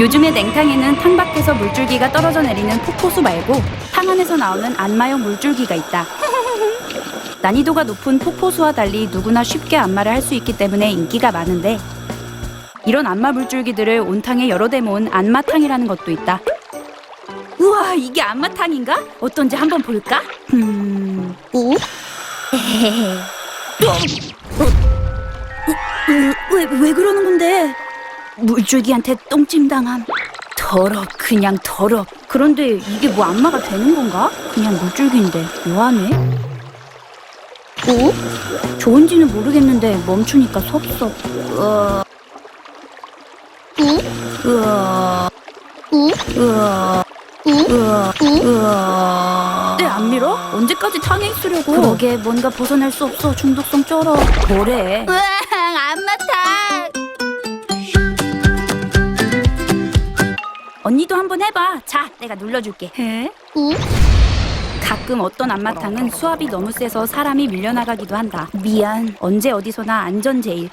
요즘에 냉탕에는 탕 밖에서 물줄기가 떨어져 내리는 폭포수 말고 탕 안에서 나오는 안마용 물줄기가 있다. 난이도가 높은 폭포수와 달리 누구나 쉽게 안마를 할 수 있기 때문에 인기가 많은데 이런 안마 물줄기들을 온탕에 여러 대 모은 안마탕이라는 것도 있다. 우와, 이게 안마탕인가? 어떤지 한번 볼까? 음, 오? 왜, 왜 그러는 건데? 물줄기한테 똥찜 당함. 더럽, 그냥 더럽. 그런데 이게 뭐 안마가 되는 건가? 그냥 물줄기인데 뭐하네? 오? 좋은지는 모르겠는데 멈추니까 섭섭. 으아, 우? 으아, 우? 으아, 우? 으아, 우? 으아. 내안 밀어? 언제까지 탕에 있으려고? 그러게 뭔가 벗어날 수 없어. 중독성 쩔어. 뭐래? 으앙, 언니도 한번 해봐. 자, 내가 눌러줄게. 해? 우? 가끔 어떤 안마탕은 수압이 너무 세서 사람이 밀려나가기도 한다. 미안. 언제 어디서나 안전 제일.